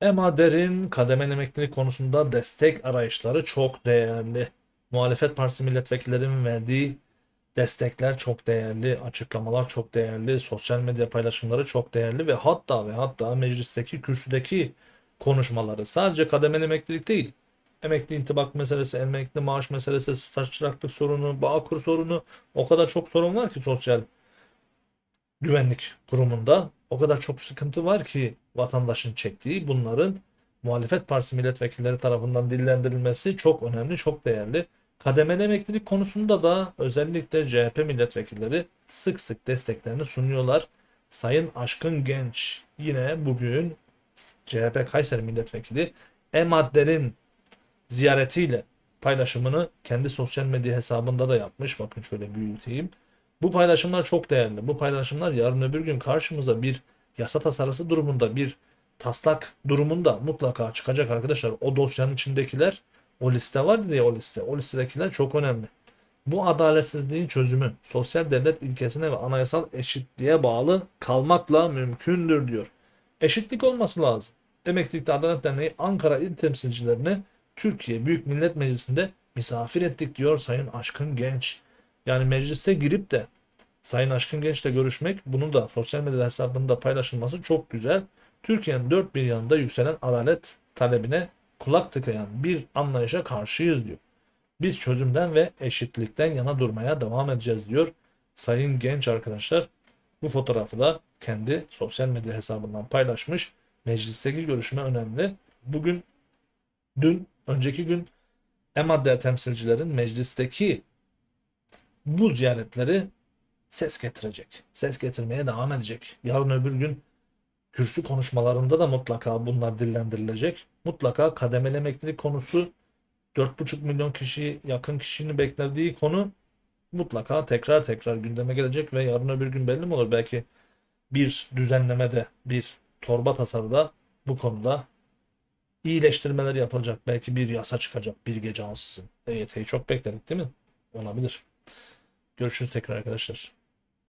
Ema Der'in kademeli emeklilik konusunda destek arayışları çok değerli. Muhalefet partisi milletvekillerinin verdiği destekler çok değerli, açıklamalar çok değerli, sosyal medya paylaşımları çok değerli ve hatta ve hatta meclisteki kürsüdeki konuşmaları sadece kademeli emeklilik değil. Emekli intibak meselesi, emekli maaş meselesi, staj çıraklık sorunu, Bağkur sorunu o kadar çok sorun var ki sosyal güvenlik kurumunda o kadar çok sıkıntı var ki vatandaşın çektiği bunların muhalefet partisi milletvekilleri tarafından dillendirilmesi çok önemli, çok değerli. Kademeli emeklilik konusunda da özellikle CHP milletvekilleri sık sık desteklerini sunuyorlar. Sayın Aşkın Genç yine bugün CHP Kayseri milletvekili E-Madde'nin ziyaretiyle paylaşımını kendi sosyal medya hesabında da yapmış. Bakın şöyle büyüteyim. Bu paylaşımlar çok değerli. Bu paylaşımlar yarın öbür gün karşımıza bir yasa tasarısı durumunda, bir taslak durumunda mutlaka çıkacak arkadaşlar. O dosyanın içindekiler, o liste var diye o liste. O listedekiler çok önemli. Bu adaletsizliğin çözümü sosyal devlet ilkesine ve anayasal eşitliğe bağlı kalmakla mümkündür diyor. Eşitlik olması lazım. Emeklilikte Adalet Derneği Ankara İl Temsilcilerini Türkiye Büyük Millet Meclisi'nde misafir ettik diyor Sayın Aşkın Genç. Yani meclise girip de Sayın Aşkın Genç'le görüşmek, bunu da sosyal medya hesabında paylaşılması çok güzel. Türkiye'nin dört bir yanında yükselen adalet talebine kulak tıkayan bir anlayışa karşıyız diyor. Biz çözümden ve eşitlikten yana durmaya devam edeceğiz diyor. Sayın Genç arkadaşlar bu fotoğrafı da kendi sosyal medya hesabından paylaşmış. Meclisteki görüşme önemli. Bugün, dün, önceki gün EMADDER temsilcilerin meclisteki bu ziyaretleri ses getirecek. Ses getirmeye devam edecek. Yarın öbür gün kürsü konuşmalarında da mutlaka bunlar dillendirilecek. Mutlaka kademeli emeklilik konusu 4,5 milyon kişi yakın kişinin beklediği konu mutlaka tekrar tekrar gündeme gelecek ve yarın öbür gün belli mi olur? Belki bir düzenlemede, bir torba tasarıda bu konuda iyileştirmeler yapılacak. Belki bir yasa çıkacak bir gece ansızın. EYT'yi çok bekledik değil mi? Olabilir. Görüşürüz tekrar arkadaşlar.